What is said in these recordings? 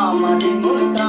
আমাদের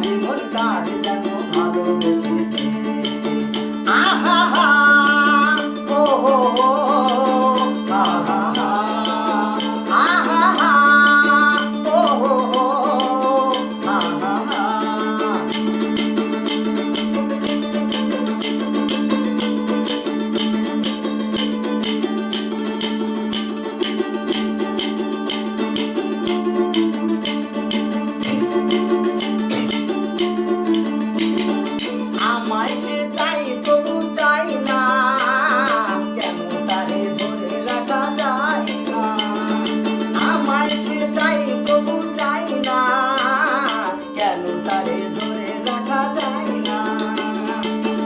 Good. তারে ধরে রাখা যায় না।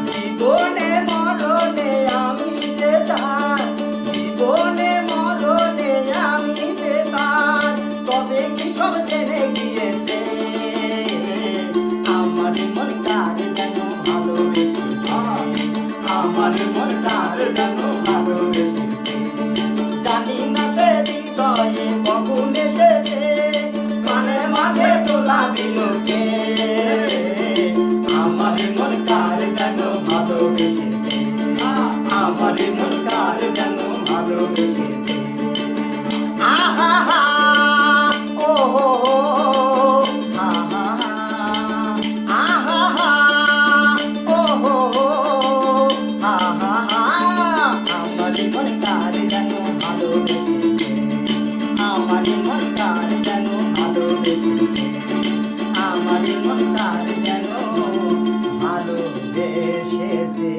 জীবনে মরণে আমি যে তার জীবনে মরণে আমি যে তার তবে কি সব জেনে গিয়েছে? আমার মন তার যেন ভালোবেসে আমার মন তার যেন ভালোবেসে আর যেন ভালো দেশেতে